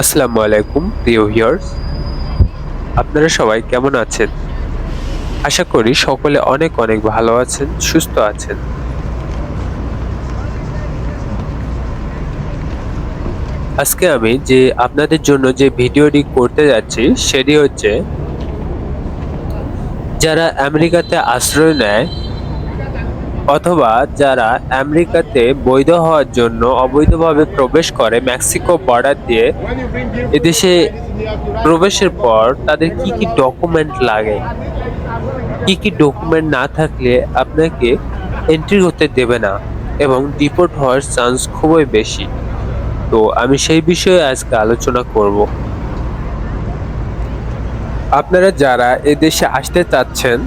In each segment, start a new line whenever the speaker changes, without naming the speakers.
আসসালামু আলাইকুম, প্রিয় ভিউয়ার্স। আপনারা সবাই কেমন আছেন? আশা করি সকলে অনেক অনেক ভালো আছেন, সুস্থ আছেন। আজকে আমি যে আপনাদের জন্য যে ভিডিওটি করতে যাচ্ছি, সেটি হচ্ছে, যারা আমেরিকাতে আশ্রয় নেয় অথবা যারা আমেরিকাতে বৈধ হওয়ার জন্য অবৈধভাবে প্রবেশ করে মেক্সিকো বর্ডার দিয়ে এদেশে প্রবেশের পর তাদের কি কি ডকুমেন্ট লাগে? কি কি ডকুমেন্ট না থাকলে আপনাকে এন্ট্রি করতে দেবে না এবং ডিপোর্ট হওয়ার চান্স খুবই বেশি। তো আমি সেই বিষয়ে আজকে আলোচনা করব। আপনারা যারা এদেশে আসতে চাচ্ছেন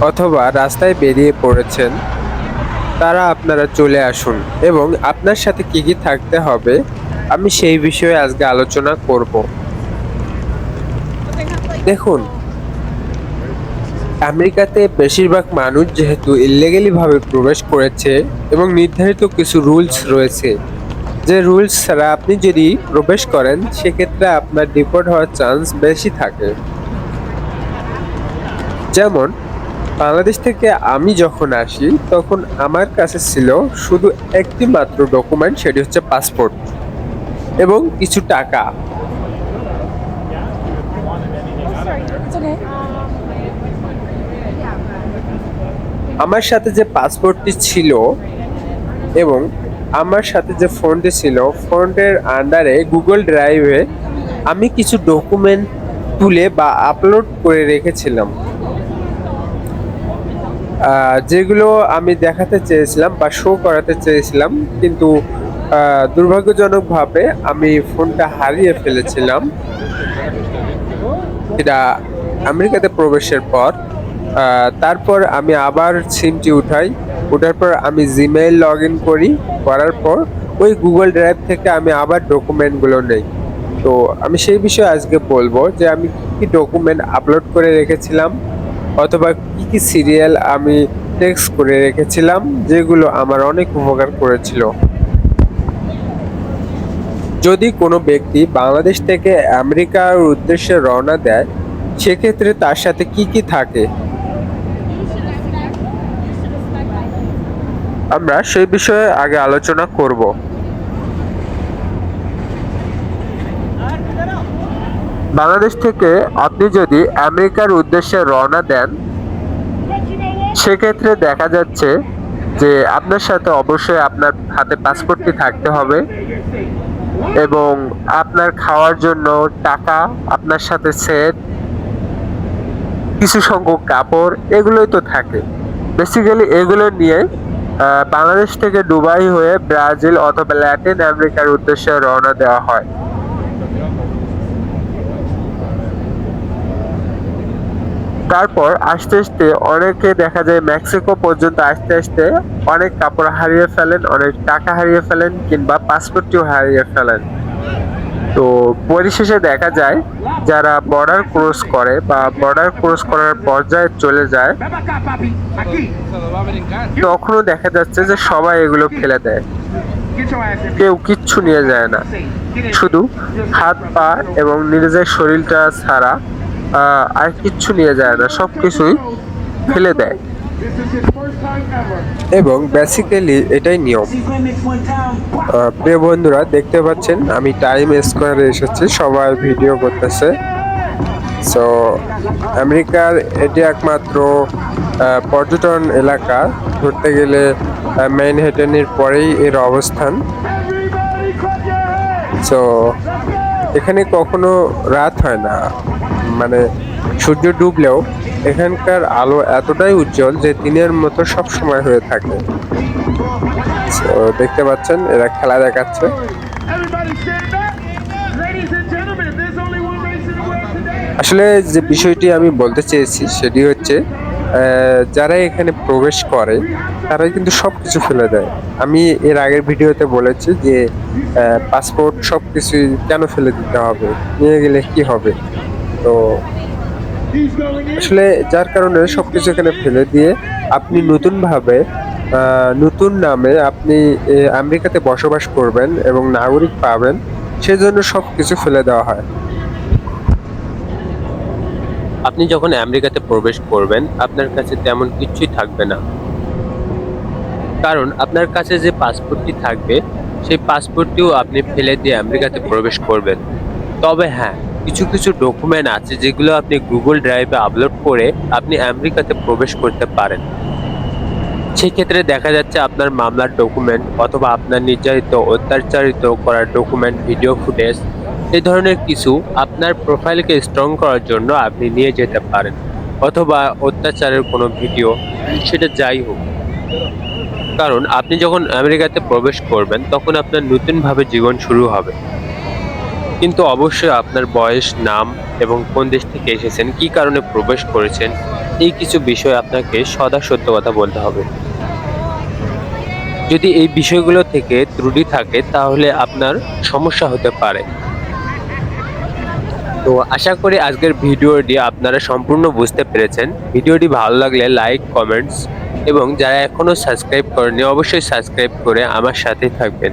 অথবা রাস্তায় বেরিয়ে পড়েছেন তারা আপনারা চলে আসুন এবং আপনার সাথে কি কি থাকতে হবে, আমি সেই বিষয়ে আজকে আলোচনা করব। দেখুন, আমেরিকাতে বেশিরভাগ মানুষ যেহেতু ইলিগেলি ভাবে প্রবেশ করেছে এবং নির্ধারিত কিছু রুলস রয়েছে, যে রুলস ছাড়া আপনি যদি প্রবেশ করেন, সেক্ষেত্রে আপনার ডিপোর্ট হওয়ার চান্স বেশি থাকে। যেমন বাংলাদেশ থেকে আমি যখন আসি, তখন আমার কাছে ছিল শুধু একটি মাত্র ডকুমেন্ট সেটি হচ্ছে পাসপোর্ট এবং কিছু টাকা। আমার সাথে যে পাসপোর্টটি ছিল এবং আমার সাথে যে ফোনটি ছিল, ফোনটির আন্ডারে গুগল ড্রাইভে আমি কিছু ডকুমেন্ট তুলে বা আপলোড করে রেখেছিলাম। যেগুলো আমি দেখাতে চেয়েছিলাম বা শো করাতে চেয়েছিলাম, কিন্তু দুর্ভাগ্যজনকভাবে আমি ফোনটা হারিয়ে ফেলেছিলাম। এটা আমেরিকাতে প্রবেশের পর তারপর আমি আবার সিমটি উঠাই। ওঠার পর আমি জিমেইল লগ ইন করি। করার পর ওই গুগল ড্রাইভ থেকে আমি আবার ডকুমেন্টগুলো নেই। তো আমি সেই বিষয়ে আজকে বলব যে আমি কী কী ডকুমেন্ট আপলোড করে রেখেছিলাম অথবা কী কী সিরিয়াল আমি টেক্সট করে রেখেছিলাম, যেগুলো আমার অনেক উপকার করেছিল। যদি কোনো ব্যক্তি বাংলাদেশ থেকে আমেরিকার উদ্দেশ্যে রওনা দেয়, সেক্ষেত্রে তার সাথে কি কি থাকে? আমরা সেই বিষয়ে আগে আলোচনা করব। বাংলাদেশ থেকে আপনি যদি আমেরিকার উদ্দেশ্যে রওনা দেন, সেক্ষেত্রে দেখা যাচ্ছে যে আপনার সাথে অবশ্যই আপনার হাতে পাসপোর্টটি থাকতে হবে এবং আপনার খাওয়ার জন্য টাকা, আপনার সাথে সেট, কিছু সংখ্যক কাপড়, এগুলোই তো থাকে। বেসিক্যালি এগুলো নিয়ে বাংলাদেশ থেকে দুবাই হয়ে ব্রাজিল অথবা ল্যাটিন আমেরিকার উদ্দেশ্যে রওনা দেওয়া হয়। তারপর আস্তে আস্তে অনেকে দেখা যায় মেক্সিকো পর্যন্ত আস্তে আস্তে অনেক কাপড় হারিয়ে ফেলেন, অনেক টাকা হারিয়ে ফেলেন কিংবা পাসপোর্টটিও হারিয়ে ফেলেন তো পরিশেষে দেখা যায় যারা বর্ডার ক্রস করে বা বর্ডার ক্রস করার পর্যায়ে চলে যায়. তখনও দেখা যাচ্ছে যে সবাই এগুলো ফেলে দেয় কেউ কিচ্ছু নিয়ে যায় না শুধু হাত, পা এবং নিজের শরীরটা ছাড়া আর কিচ্ছু নিয়ে যায় না, সব কিছুই ফেলে দেয়. এবং বেসিক্যালি এটাই নিয়ম প্রিয় বন্ধুরা, দেখতে পাচ্ছেন, আমি টাইম স্কোয়ারে এসেছি, সবাই ভিডিও করতেছে সো আমেরিকার এটি একমাত্র পর্যটন এলাকা ধরতে গেলে মেইন হেটেনের পরেই এর অবস্থান. সো এখানে কখনো রাত হয় না মানে সূর্য ডুবলেও এখানকার আলো এতটাই উজ্জ্বল যে দিনের মতো সব সময় হয়ে থাকে। দেখতে পাচ্ছেন এরা খেলা দেখাচ্ছে. আসলে যে বিষয়টি আমি বলতে চেয়েছি সেটি হচ্ছে আহ, যারা এখানে প্রবেশ করে তারাই কিন্তু সব কিছু ফেলে দেয়। আমি এর আগের ভিডিওতে বলেছি যে পাসপোর্ট সব কিছুই কেন ফেলে দিতে হবে? নিয়ে গেলে কি হবে? তো. আসলে যার কারণে সবকিছু এখানে ফেলে দিয়ে আপনি নতুনভাবে নতুন নামে আপনি আমেরিকাতে বসবাস করবেন এবং নাগরিক পাবেন, সেজন্য সব কিছু ফেলে দেওয়া হয় আপনি যখন আমেরিকাতে প্রবেশ করবেন, আপনার কাছে তেমন কিছুই থাকবে না কারণ আপনার কাছে যে পাসপোর্টটি থাকবে, সেই পাসপোর্টটিও আপনি ফেলে দিয়ে আমেরিকাতে প্রবেশ করবেন তবে হ্যাঁ কিছু কিছু ডকুমেন্ট আছে যেগুলো আপনি গুগল ড্রাইভে আপলোড করে আপনি আমেরিকাতে প্রবেশ করতে পারেন। সেক্ষেত্রে দেখা যাচ্ছে আপনার মামলার ডকুমেন্ট অথবা আপনার নির্যাতিত, অত্যাচারিত করার ডকুমেন্ট ভিডিও ফুটেজ এই ধরনের কিছু আপনার প্রোফাইলকে স্ট্রং করার জন্য আপনি নিয়ে যেতে পারেন। অথবা অত্যাচারের কোনো ভিডিও সেটা যাই হোক। কারণ আপনি যখন আমেরিকাতে প্রবেশ করবেন, তখন আপনার নতুনভাবে জীবন শুরু হবে। কিন্তু অবশ্যই আপনার বয়স, নাম এবং কোন দেশ থেকে এসেছেন, কি কারণে প্রবেশ করেছেন, এই কিছু বিষয় আপনাকে সদা সত্য কথা বলতে হবে। যদি এই বিষয়গুলো থেকে ত্রুটি থাকে, তাহলে আপনার সমস্যা হতে পারে। তো আশা করি আজকের ভিডিওটি আপনারা সম্পূর্ণ বুঝতে পেরেছেন। ভিডিওটি ভালো লাগলে লাইক, কমেন্টস এবং যারা এখনও সাবস্ক্রাইব করেনি অবশ্যই সাবস্ক্রাইব করে আমার সাথেই থাকবেন।